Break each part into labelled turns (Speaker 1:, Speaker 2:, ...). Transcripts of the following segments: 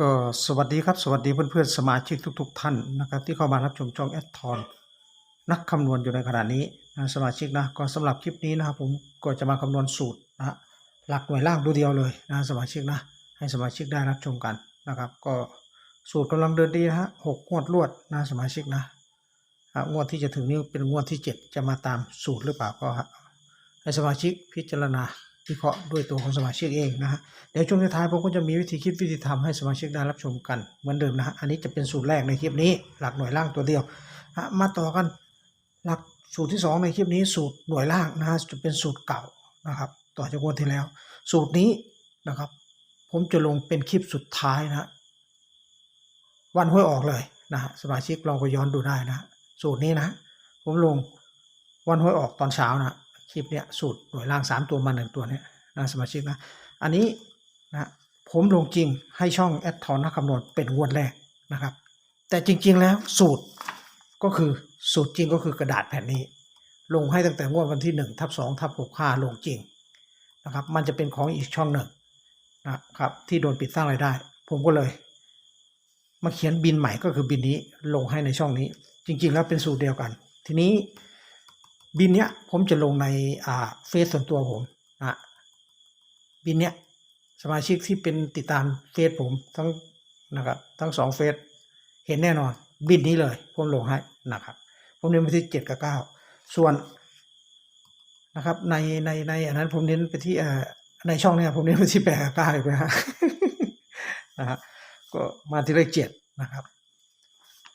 Speaker 1: ก็สวัสดีครับสวัสดีเพื่อนๆสมาชิกทุก ๆ ท่านนะครับ ที่เข้ามารับชมช่องแอดทอนนักคำนวณอยู่ในขณะนี้นะสมาชิกนะก็สำหรับคลิปนี้นะครับผมก็จะมาคำนวณสูตรนะหลักหน่วยล่างดูเดียวเลยนะสมาชิกนะให้สมาชิกได้รับชมกันนะครับ ก็สูตรกำลังเดินดีนะฮะหกงวดรวดนะสมาชิกนะอะงวดที่จะถึงนี้เป็นงวดที่เจ็ดจะมาตามสูตรหรือเปล่าก็ให้สมาชิกพิจารณา วิเคราะห์ด้วยตัวของสมาชิกเองนะฮะเดี๋ยวช่วงท้ายผมก็จะมีวิธีคิดวิธีทำให้สมาชิกได้รับชมกันเหมือนเดิมนะฮะอันนี้จะเป็นสูตรแรกในคลิปนี้ หลักหน่วยล่างตัวเดียวมาต่อกันหลักสูตรที่สองในคลิปนี้สูตรหน่วยล่างนะฮะจะเป็นสูตรเก่านะครับ ต่อจากวันที่แล้ว สูตรนี้นะครับ ผมจะลงเป็นคลิปสุดท้ายนะฮะวันห้วยออกเลยนะฮะสมาชิกลองไปย้อนดูได้นะฮะสูตรนี้นะ ผมลงวันห้วยออกตอนเช้านะ คลิปเนี้ยสูตรหน่วยล่างสามตัวมาหนึ่งตัวเนี้ยนะสมาชิกนะอันนี้นะผมลงจริงให้ช่องแอดทอนนักคำนวณเป็นงวดแรกนะครับ แต่จริง ๆ แล้วสูตรก็คือสูตรจริงก็คือกระดาษแผ่นนี้ ลงให้ตั้งแต่งวดวันที่หนึ่งทับสองทับหกห้าลงจริงนะครับมันจะเป็นของอีกช่องหนึ่งนะครับที่โดนปิดสร้างรายได้ ผมก็เลย มาเขียนบินใหม่ก็คือบินนี้ลงให้ในช่องนี้ จริง ๆ แล้วเป็นสูตรเดียวกัน ทีนี้ บินเนี้ยผมจะลงในอ่าเฟซส่วนตัวผมนะบินเนี้ยสมาชิกที่เป็นติดตามเฟซผมทั้งนะครับทั้งสองเฟซเห็นแน่นอน บินนี้เลย ผมลงให้นะครับผมเน้นไปที่เจ็ดกับเก้าส่วนนะครับในในในอันนั้นผมเน้นไปที่อ่ในช่องเนี้ยผมเน้นไปที่แปดกับเก้าเลยนะฮะนะฮะก็มาที่เลขเจ็ดนะครับ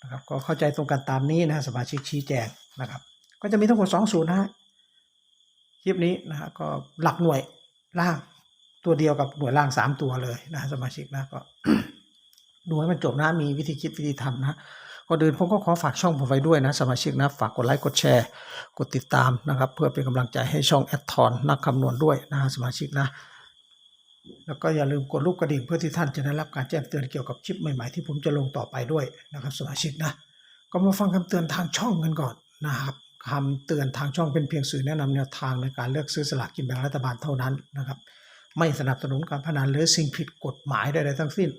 Speaker 1: นะครับ ก็เข้าใจตรงกันตามนี้นะสมาชิกชี้แจงนะครับ ก็จะมีทั้งหมดสองสูตรนะฮะคลิปนี้นะฮะก็หลักหน่วยล่างตัวเดียวกับหน่วยล่างสามตัวเลยนะสมาชิกนะก็ดูให้มันจบนะมีวิธีคิดวิธีทำนะก่อนอื่นผมก็ขอฝากช่องผมไว้ด้วยนะสมาชิกนะฝากกดไลค์กดแชร์ กดติดตามนะครับ เพื่อเป็นกำลังใจให้ช่องแอดทอนนักคำนวณด้วยนะสมาชิกนะ แล้วก็อย่าลืมกดรูปกระดิ่งเพื่อที่ท่านจะได้รับการแจ้งเตือนเกี่ยวกับคลิปใหม่ๆที่ผมจะลงต่อไปด้วยนะครับสมาชิกนะ ก็มาฟังคำเตือนทางช่องกันก่อนนะครับ คำเตือนทางช่องเป็นเพียงสื่อแนะนำแนวทางในการเลือกซื้อสลากกินแบ่งรัฐบาลเท่านั้นนะครับ ไม่สนับสนุนการพนันหรือสิ่งผิดกฎหมายใดๆทั้งสิ้น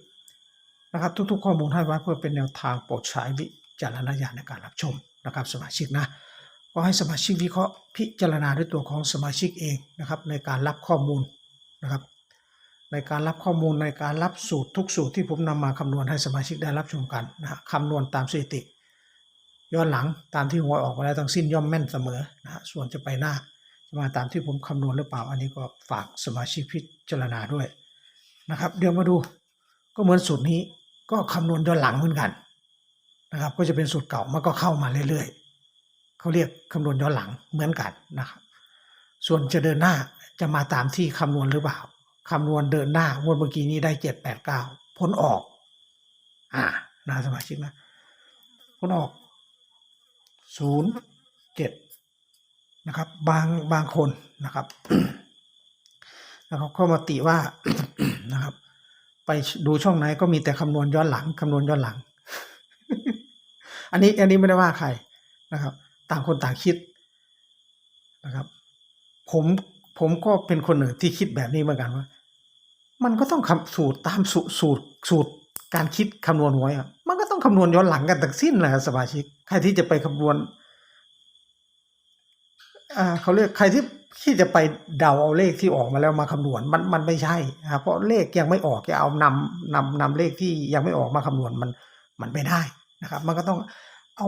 Speaker 1: นะครับทุกๆข้อมูลให้ไว้เพื่อเป็นแนวทางโปรดใช้วิจารณญาณในการรับชมนะครับสมาชิกนะก็ให้สมาชิกวิเคราะห์พิจารณาด้วยตัวของสมาชิกเองนะครับในการรับข้อมูลนะครับในการรับข้อมูลในการรับสูตรทุกสูตรที่ผมนำมาคำนวณให้สมาชิกได้รับชมกันนะฮะคำนวณตามสถิติ ย้อนหลังตามที่หวยออกมาแล้วทั้งสิ้นย่อมแม่นเสมอนะฮะส่วนจะไปหน้าจะมาตามที่ผมคำนวณหรือเปล่า อันนี้ก็ฝากสมาชิกพิจารณาด้วยนะครับ เดี๋ยวมาดูก็เหมือนสูตรนี้ก็คำนวณย้อนหลังเหมือนกันนะครับ ก็จะเป็นสูตรเก่ามันก็เข้ามาเรื่อยๆเขาเรียกคำนวณย้อนหลังเหมือนกันนะครับ ส่วนจะเดินหน้าจะมาตามที่คำนวณหรือเปล่าคำนวณเดินหน้างวดเมื่อกี้นี้ได้เจ็ดแปดเก้าผลออก อ่านะสมาชิกนะผลออก ศูนย์เจ็ดนะครับ บางบางคนนะครับนะครับเข้ามาติว่านะครับ ไปดูช่องไหนก็มีแต่คำนวณย้อนหลังคำนวณย้อนหลัง อันนี้อันนี้ไม่ได้ว่าใครนะครับ ต่างคนต่างคิดนะครับ ผมผมก็เป็นคนหนึ่งที่คิดแบบนี้เหมือนกันว่า มันก็ต้องคำสูตรตามสูตรสูตรสูตรการคิดคำนวณหวยอะมันก็ คำนวณย้อนหลังกันทั้งสิ้นแหละครับสมาชิก ใครที่จะไปคำนวณอ่าเขาเรียกใครที่ที่จะไปเดาเอาเลขที่ออกมาแล้วมาคำนวณมันมันไม่ใช่นะครับเพราะเลขยังไม่ออกจะเอานำนำนำเลขที่ยังไม่ออกมาคำนวณมันมันไม่ได้นะครับ มันก็ต้องเอา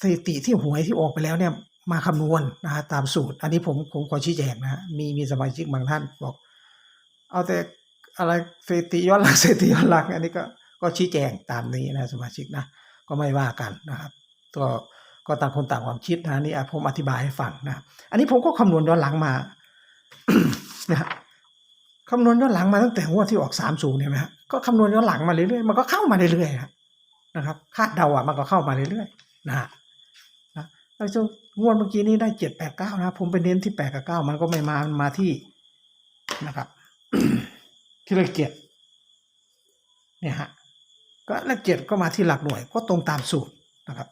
Speaker 1: สถิติที่หวยที่ออกไปแล้วเนี่ยมาคำนวณนะฮะตามสูตร อันนี้ผมผมขอชี้แจงนะฮะมีมีสมาชิกบางท่านบอก เอาแต่อะไรสถิติย้อนหลังสถิติย้อนหลังอันนี้ก็ ก็ชี้แจงตามนี้นะสมาชิกนะก็ไม่ว่ากันนะครับก็ก็ต่างคนต่างความคิดนะนี่ผมอธิบายให้ฟังนะอันนี้ผมก็คำนวณย้อนหลังมานะคำนวณย้อนหลังมาตั้งแต่งวดที่ออกสามศูนย์เนี่ยไหมฮะก็คำนวณย้อนหลังมาเรื่อยๆมันก็เข้ามาเรื่อยๆนะครับคาดเดาอะมันก็เข้ามาเรื่อยๆนะฮะนะแล้วช่วงงวดเมื่อกี้นี้ได้เจ็ดแปดเก้านะ ผมไปเน้นที่แปดกับเก้ามันก็ไม่มามันมาที่นะครับที่เลขเจ็ดเนี่ยฮะ ก็เลขเจ็ดก็มาที่หลักหน่วยก็ตรงตามสูตรนะครับ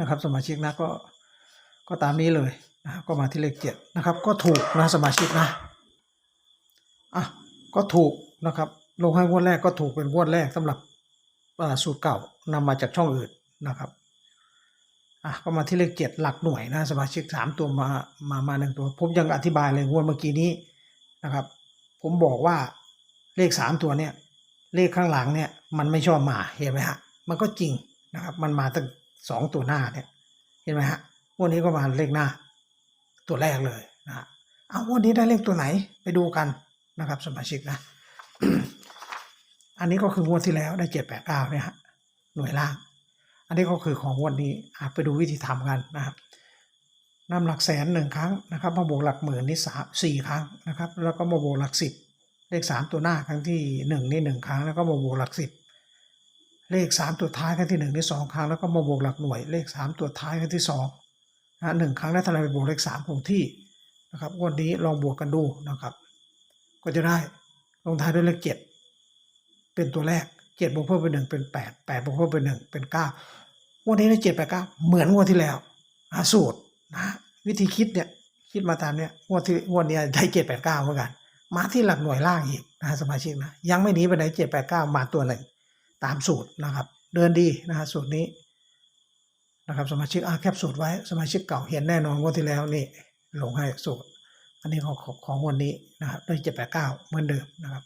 Speaker 1: นะครับ สมาชิกนะก็ก็ตามนี้เลยนะก็มาที่เลขเจ็ดนะครับ ก็ถูกนะสมาชิกนะอะก็ถูกนะครับ ลงให้งวดแรกก็ถูกเป็นงวดแรกสำหรับสูตรเก่านำมาจากช่องอื่นนะครับอะก็มาที่เลขเจ็ดหลักหน่วยนะสมาชิกสามตัวมามามาหนึ่งตัว ผมยังอธิบายเลยงวดเมื่อกี้นี้นะครับ ผมบอกว่าเลขสามตัวเนี่ย เลขข้างหลังเนี่ยมันไม่ชอบมาเห็นไหมฮะมันก็จริงนะครับ มันมาตั้งสองตัวหน้าเนี่ยเห็นไหมฮะวันนี้ก็มาเลขหน้า ตัวแรกเลยนะฮะเอาวันนี้ได้เลขตัวไหนไปดูกันนะครับ สมาชิกนะ อันนี้ก็คืองวดที่แล้วได้เจ็ดแปดเก้าเนี่ยฮะหน่วยล่าง อันนี้ก็คือของวดนี้ไปดูวิธีทำกันนะครับนำหลักแสนหนึ่งครั้งนะครับ มาบวกหลักหมื่นนี่สามสี่ครั้งนะครับ แล้วก็มาบวกหลักสิบ เลขสามตัวหน้าครั้งที่หนึ่งนี่หนึ่งครั้งแล้วก็มาบวกหลักสิบเลขสามตัวท้ายครั้งที่หนึ่งนี่สองครั้งแล้วก็มาบวกหลักหน่วย เลขสามตัวท้ายครั้งที่สองนะหนึ่งครั้งแล้วทำไมไปบวกเลขสามคงที่นะครับวันนี้ลองบวกกันดูนะครับ ก็จะได้ลงท้ายด้วยเลขเจ็ดเป็นตัวแรกเจ็ดบวกเพิ่มเป็นหนึ่งเป็นแปดแปดบวกเพิ่มเป็นหนึ่งเป็นเก้าวดนี้ได้เจ็ดแปดเก้าเหมือนงวดที่แล้วสูตรนะวิธีคิดเนี่ยคิดมาตามเนี่ยงวดที่งวดเนี้ได้เจ็ดแปดเก้าเหมือนกัน มาที่หลักหน่วยล่างอีกนะสมาชิกนะยังไม่หนีไปไหนเจ็ดแปดเก้ามาตัวหนึ่งตามสูตรนะครับ เดินดีนะฮะสูตรนี้นะครับสมาชิกอาแคปสูตรไว้สมาชิกเก่าเห็นแน่นอนงวดที่แล้วนี่ลงให้สูตร อันนี้ของของของวันนี้นะครับด้วยเจ็ดแปดเก้าเหมือนเดิมนะครับ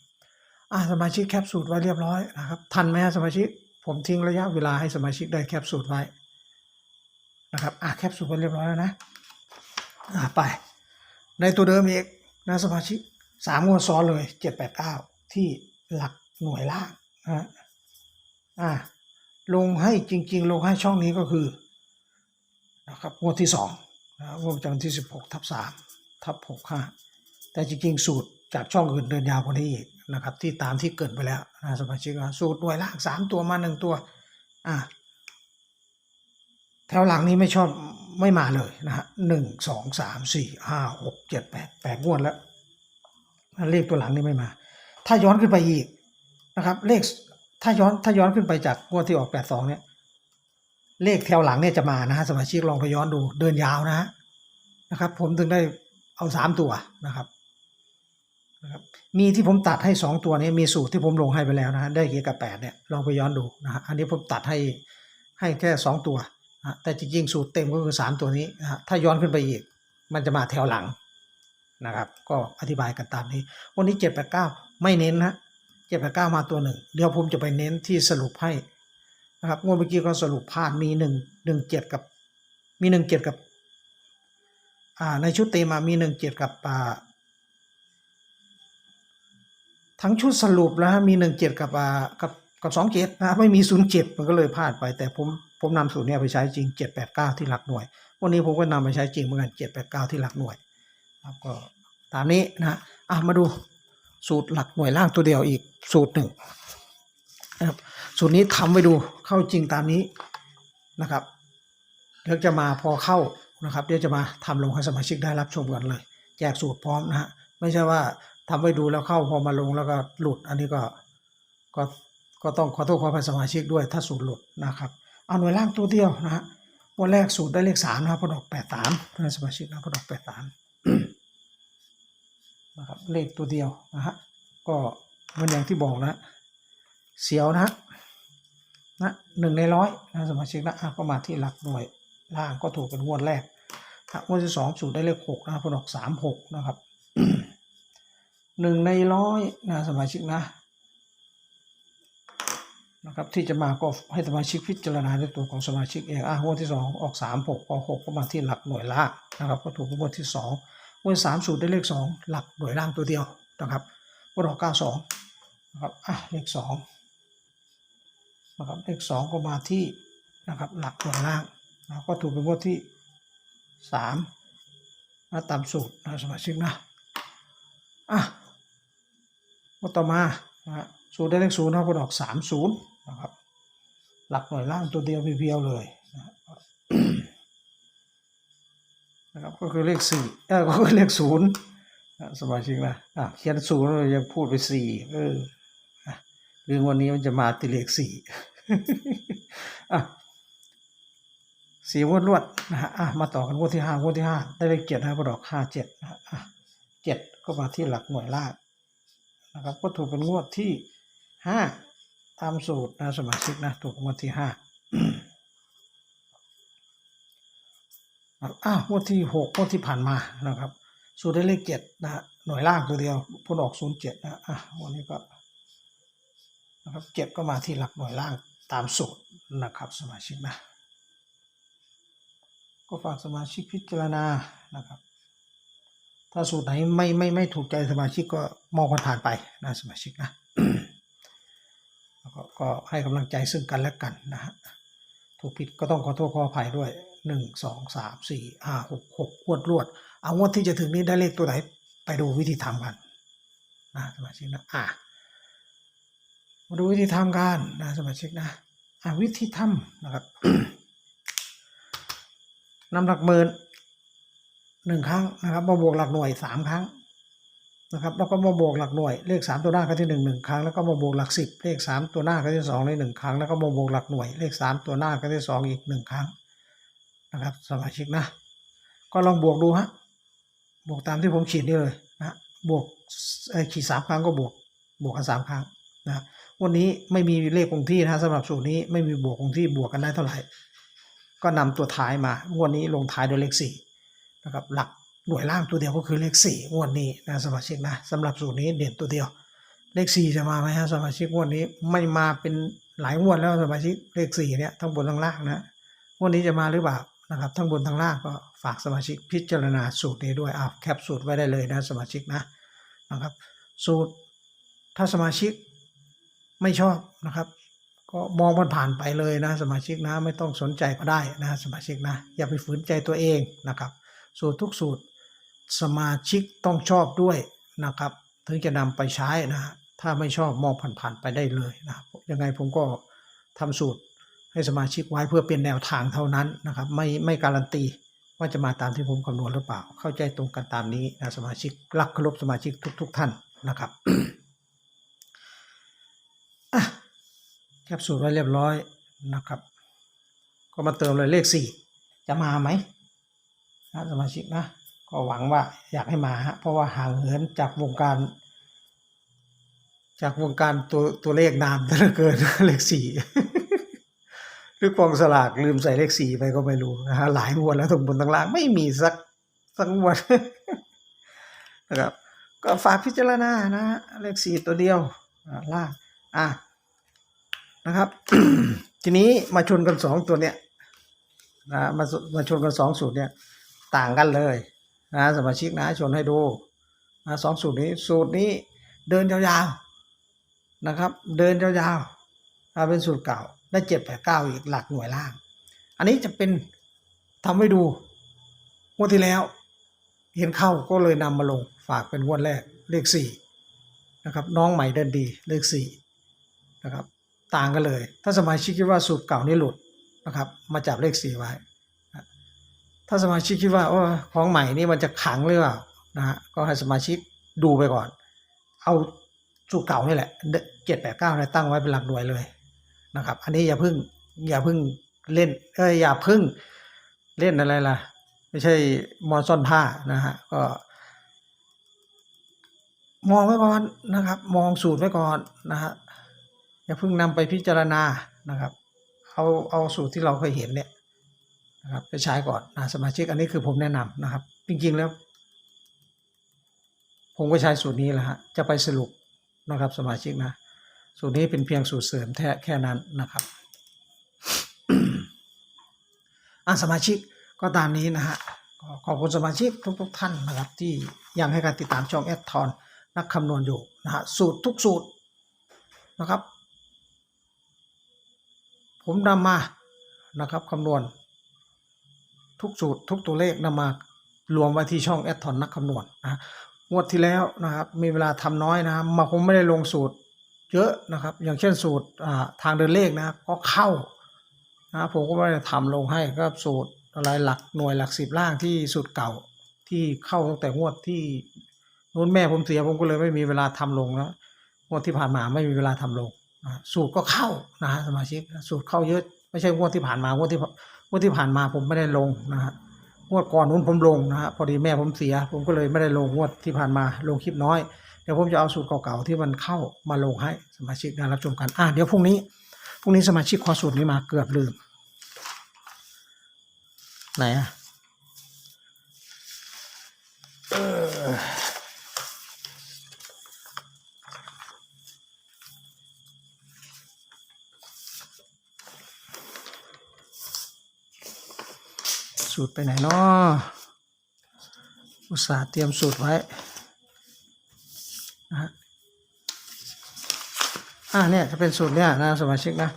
Speaker 1: อ่าสมาชิกแคปสูตรไว้เรียบร้อยนะครับทันไหมฮะสมาชิกผมทิ้งระยะเวลาให้สมาชิกได้แคปสูตรไว้นะครับอ่าแคปสูตรไว้เรียบร้อยแล้วนะอ่าไป ในตัวเดิมอีกนะสมาชิก สามงวดซ้อนเลยเจ็ดแปดเก้าที่หลักหน่วยล่างนะฮะอ่าลงให้จริง ๆ ลงให้ช่องนี้ก็คือนะครับงวดที่สองนะงวดประจำวันที่สิบหกทับสามทับหกห้าแต่จริง ๆ สูตรจากช่องอื่นเดินยาวกว่านี้อีกนะครับที่ตามที่เกิดไปแล้วนะสมาชิกนะสูตรหน่วยล่างสามตัวมาหนึ่งตัวอ่าแถวหลังนี้ไม่ชอบไม่มาเลยนะฮะหนึ่งสองสามสี่ห้าหกเจ็ดแปดแปดงวดแล้ว เลขตัวหลังนี่ไม่มา ถ้าย้อนขึ้นไปอีกนะครับ เลขถ้าย้อนถ้าย้อนขึ้นไปจากงวดที่ออกแปดสองเนี่ย เลขแถวหลังเนี่ยจะมานะฮะสมาชิกลองไปย้อนดูเดินยาวนะฮะนะครับ ผมถึงได้เอาสามตัวนะครับนะครับ มีที่ผมตัดให้สองตัวนี้มีสูตรที่ผมลงให้ไปแล้วนะฮะได้เกี่ยวกับแปดเนี่ยลองไปย้อนดูนะฮะอันนี้ผมตัดให้ให้แค่สองตัวนะแต่จริงๆสูตรเต็มก็คือสามตัวนี้นะฮะถ้าย้อนขึ้นไปอีก มันจะมาแถวหลัง นะครับ ก็อธิบายกันตามนี้ วันนี้เจ็ดแปดเก้าไม่เน้นนะเจ็ดแปดเก้ามาตัวหนึ่งเดี๋ยวผมจะไปเน้นที่สรุปให้นะครับงวดเมื่อกี้ก็สรุปพลาดมีหนึ่งหนึ่งเจ็ดกับ มีหนึ่งเจ็ดกับอ่าในชุดเต็มมามีหนึ่งเจ็ดกับอ่าทั้งชุดสรุปแล้วมีหนึ่งเจ็ดกับอ่ากับกับสองเจ็ดนะไม่มีศูนย์เจ็ดมันก็เลยพลาดไป แต่ผมผมนำสูตรเนี้ยไปใช้จริงเจ็ดแปดเก้าที่หลักหน่วย วันนี้ผมก็นำไปใช้จริงเหมือนกันเจ็ดแปดเก้าที่หลักหน่วย ครับก็ตามนี้นะอะมาดูสูตรหลักหน่วยล่างตัวเดียวอีกสูตรหนึ่งนะครับสูตรนี้ทำไว้ดูเข้าจริงตามนี้นะครับเดี๋ยวจะมาพอเข้านะครับเดี๋ยวจะมาทำลงให้สมาชิกได้รับชมกันเลย แจกสูตรพร้อมนะฮะไม่ใช่ว่าทำไว้ดูแล้วเข้าพอมาลงแล้วก็หลุด อันนี้ก็ก็ก็ต้องขอโทษขอภัยสมาชิกด้วยถ้าสูตรหลุดนะครับเอาหน่วยล่างตัวเดียวนะฮะวันแรกสูตรได้เลขสามนะครับพอดอกแปดสามนะสมาชิกนะพอดอกแปดสาม นะครับเลขตัวเดียวนะฮะก็มือนอย่างที่บอกนะเสียวนะนะหนึ่งในร้อยนะสมาชิกนะก็มาที่หลักหน่วยล่างก็ถูกเป็นงวดแรกนะงวดที่สองสูตรได้เลขหกนะพออกสามหกนะครับหนึ่งในร้อยนะสมาชิกนะนะครับที่จะมาก็ให้สมาชิกพิจารณาในตัวของสมาชิกเองอะงวดที่สองออกสามหกออกหกก็มาที่หลักหน่วยล่างนะครับ ก็ถูกงวดที่สอง วดสามสูตรได้เลขสองหลักหน่วยล่างตัวเดียวนะครับงวดอกเก้าสองนะครับอะเลขสองนะครับเลขสองก็มาที่นะครับหลักหน่วยล่างนะก็ถูกเป็นงวดที่สามนะตามสูตรนะสมาชิกนะอะก็ต่อมานะฮะสูตรได้เลขศูนย์นะบก็ดอกสามศูนย์นะครับหลักหน่วยล่างตัวเดียวเพียวเลย นะครับก็คือเลขสี่เออก็คือเลขศูนย์นะสมาชิกนะอะเขียนศูนย์ยังพูดไปสี่เออเรื่องวันนี้มันจะมาติเลขสี่อะสี่งวดรวดนะฮะอะมาต่อกันงวดที่ห้างวดที่ห้าได้เลขเจ็ดนะครับดอกห้าเจ็ดนะฮะอะเจ็ดก็มาที่หลักหน่วยล่างนะครับก็ถูกเป็นงวดที่ห้าตามสูตรนะสมาชิกนะถูกงวดที่ห้า อ้าวงวดที่หกงวดที่ผ่านมานะครับสูตรได้เลขเจ็ดนะฮะหน่วยล่างตัวเดียวพ้นออกศูนย์เจ็ดนะอะวันนี้ก็นะครับเจ็ดก็มาที่หลักหน่วยล่างตามสูตรนะครับสมาชิกนะก็ฝากสมาชิกพิจารณานะครับ ถ้าสูตรไหนไม่ไม่ไม่ถูกใจสมาชิกก็มองผ่านไปนะสมาชิกนะแล้วก็ก็ให้กำลังใจซึ่งกันและกันนะฮะถูกผิดก็ต้องขอโทษขออภัยด้วย หนึ่งสองสามสี่ห้าหกหกงวดรวด เอางวดที่จะถึงนี้ได้เลขตัวไหน ไปดูวิธีทำกันนะสมาชิกนะอะมาดูวิธีทำกันนะสมาชิกนะอะวิธีทำนะครับนำหลักหมื่นหนึ่งครั้งนะครับมาบวกหลักหน่วยสามครั้งนะครับแล้วก็มาบวกหลักหน่วยเลขสามตัวหน้าครั้งที่หนึ่งหนึ่งครั้งแล้วก็มาบวกหลักสิบเลขสามตัวหน้าครั้งที่สองในหนึ่งครั้งแล้วก็มาบวกหลักหน่วยเลขสามตัวหน้าครั้งที่สองอีกหนึ่งครั้ง นะครับสมาชิกนะ ก็ลองบวกดูฮะบวกตามที่ผมขีดนี่เลยนะบวกเขีดสามครั้งก็บวกบวกกันสามครั้งนะวันนี้ไม่มีเลขคงที่นะสำหรับสูตรนี้ไม่มีบวกคงที่บวกกันได้เท่าไหร่ ก็นำตัวท้ายมางวดนี้ลงท้ายด้วยเลขสี่นะครับหลักหน่วยล่างตัวเดียวก็คือเลขสี่งวดนี้นะสมาชิกนะสำหรับสูตรนี้เด่นตัวเดียว เลขสี่จะมาไหมฮะสมาชิกงวดนี้ไม่มาเป็นหลายงวดแล้วสมาชิกเลขสี่เนี่ยทั้งบนทั้งล่างนะงวดนี้จะมาหรือเปล่า นะครับ ทั้งบนทั้งล่างก็ฝากสมาชิกพิจารณาสูตรนี้ด้วยอ้าวแคปสูตรไว้ได้เลยนะสมาชิกนะนะครับ สูตรถ้าสมาชิกไม่ชอบนะครับ ก็มองมันผ่านไปเลยนะ สมาชิกนะไม่ต้องสนใจก็ได้นะสมาชิกนะ อย่าไปฝืนใจตัวเองนะครับ สูตรทุกสูตรสมาชิกต้องชอบด้วยนะครับ ถึงจะนำไปใช้นะฮะถ้าไม่ชอบมองผ่านๆไปได้เลยนะยังไงผมก็ทำสูตร ให้สมาชิกไว้เพื่อเป็นแนวทางเท่านั้นนะครับ ไม่ไม่การันตีว่าจะมาตามที่ผมคำนวณหรือเปล่า เข้าใจตรงกันตามนี้นะสมาชิกรักเคารพสมาชิกทุก ๆ ท่านนะครับแคปสูตรไว้เรียบร้อยนะครับ ก็มาเติมเลยเลขสี่จะมาไหมนะสมาชิกนะก็หวังว่าอยากให้มาฮะเพราะว่าห่างเหินจากวงการ จากวงการตัวตัวเลขนามเหลือเกินเลขสี่ หรือกองสลากลืมใส่เลขสี่ไปก็ไม่รู้นะฮะหลายงวดแล้วทั้งบนทั้งล่างไม่มีสักสักงวดนะครับ ก็ฝากพิจารณานะเลขสี่ตัวเดียวล่างอะนะครับ ทีนี้มาชนกันสองตัวเนี้ยนะมามาชนกันสองสูตรเนี่ยต่างกันเลยนะสมาชิกนะชนให้ดูนะสองสูตรนี้สูตรนี้เดินยาวๆนะครับ เดินยาวๆเป็นสูตรเก่า ได้เจ็ดแปดเก้าอีกหลักหน่วยล่าง อันนี้จะเป็นทำให้ดูงวดที่แล้ว เห็นเข้าก็เลยนำมาลงฝากเป็นงวดแรกเลขสี่นะครับน้องใหม่เดินดีเลขสี่นะครับต่างกันเลย ถ้าสมาชิกคิดว่าสูตรเก่านี่หลุดนะครับมาจับเลขสี่ไว้ ถ้าสมาชิกคิดว่าโอ้ของใหม่นี่มันจะขังหรือเปล่านะฮะก็ให้สมาชิกดูไปก่อน เอาสูตรเก่านี่แหละเจ็ดแปดเก้าเนี่ยตั้งไว้เป็นหลักหน่วยเลย นะครับ อันนี้อย่าพึ่งอย่าพึ่งเล่นเอ้ยอย่าพึ่งเล่นอะไรล่ะ ไม่ใช่มอนซ่อนผ้านะฮะก็ มองไว้ก่อนนะครับ มองสูตรไว้ก่อนนะฮะอย่าพิ่งนำไปพิจารณานะครับ เอาเอาสูตรที่เราเคยเห็นเนี่ยนะครับไปใช้ก่อนนะสมาชิกอันนี้คือผมแนะนำนะครับ จริงๆแล้ว ผมก็ใช้สูตรนี้แหละฮะจะไปสรุปนะครับสมาชิกนะ สูตรนี้เป็นเพียงสูตรเสริมแค่แค่นั้นนะครับอะสมาชิกก็ตามนี้นะฮะขอบคุณสมาชิกทุกๆท่านนะครับ ที่ยังให้การติดตามช่องแอดทอนนักคำนวณอยู่นะฮะสูตรทุกสูตรนะครับ ผมนำมานะครับคำนวณ ทุกสูตรทุกตัวเลขนำมารวมไว้ที่ช่องแอดทอนนักคำนวณนะงวดที่แล้วนะครับ มีเวลาทำน้อยนะมาผมไม่ได้ลงสูตร เยอะนะครับ อย่างเช่นสูตรทางเดินเลขนะก็เข้านะผมก็ไม่ได้ทำลงให้ก็สูตรอะไรหลักหน่วยหลักสิบล่างที่สูตรเก่าที่เข้าตั้งแต่งวดที่นู้นแม่ผมเสียผมก็เลยไม่มีเวลาทำลงแล้วงวดที่ผ่านมาไม่มีเวลาทำลงนะสูตรก็เข้านะฮะสมาชิกสูตรเข้าเยอะไม่ใช่งวดที่ผ่านมางวดที่งวดที่ผ่านมาผมไม่ได้ลงนะฮะงวดก่อนนู้นผมลงนะฮะพอดีแม่ผมเสีย ผมก็เลยไม่ได้ลงงวดที่ผ่านมาลงคลิปน้อย เดี๋ยวผมจะเอาสูตรเก่าๆที่มันเข้ามาลงให้สมาชิกได้รับชมกัน อะเดี๋ยวพรุ่งนี้พรุ่งนี้สมาชิกขอสูตรนี้มาเกือบลืม ไหนอะสูตรไปไหนเนาะอุตส่าห์เตรียมสูตรไว้ นะฮะอ่าเนี่ยจะเป็นสูตรเนี่ยนะสมาชิกนะ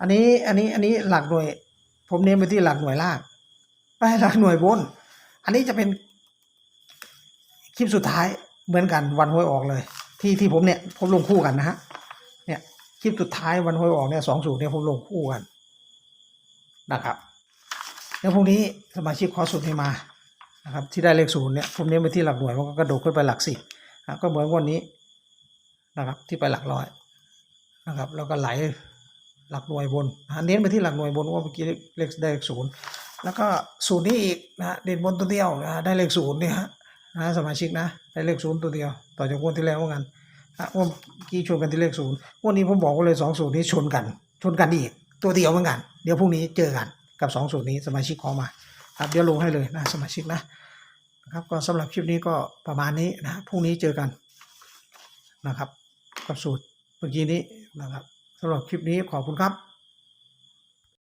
Speaker 1: อันนี้อันนี้อันนี้หลักหน่วย ผมเน้นไปที่หลักหน่วยล่างไม่หลักหน่วยบน อันนี้จะเป็นคลิปสุดท้ายเหมือนกันวันหวยออกเลย ที่ที่ผมเนี่ยผมลงคู่กันนะฮะเนี่ยคลิปสุดท้ายวันหวยออกเนี่ยสองสูตรเนี่ยผมลงคู่กันนะครับแล้วพรุ่งนี้สมาชิกขอสูตรนี้มานะครับที่ได้เลขศูนย์เนี่ยผมเน้นไปที่หลักหน่วยมันก็กระโดดขึ้นไปหลักสิบก็เหมือนวันนี้ นะครับ ที่ไปหลักร้อยนะครับ แล้วก็ไหลหลักหน่วยบนเน้นไปที่หลักหน่วยบนว่าเมื่อกี้เลขได้เลขศูนย์แล้วก็ศูนย์นี้อีกนะเด่นบนตัวเดียวนะได้เลขศูนย์เนี่ยฮะนะสมาชิกนะได้เลขศูนย์ตัวเดียว ต่อจากงวดที่แล้วเหมือนกันนะว่าเมื่อกี้ชนกันที่เลขศูนย์วันนี้ผมบอกว่าเลยสองศูนย์นี้ชนกันชนกันอีกตัวเดียวเหมือนกัน เดี๋ยวพรุ่งนี้เจอกันกับสองศูนย์นี้สมาชิกขอมาครับเดี๋ยวลงให้เลยนะสมาชิกนะนะครับก็สำหรับคลิปนี้ก็ประมาณนี้นะพรุ่งนี้เจอกันนะครับ กับสูตรเมื่อกี้นี้นะครับสำหรับคลิปนี้ขอบคุณครับ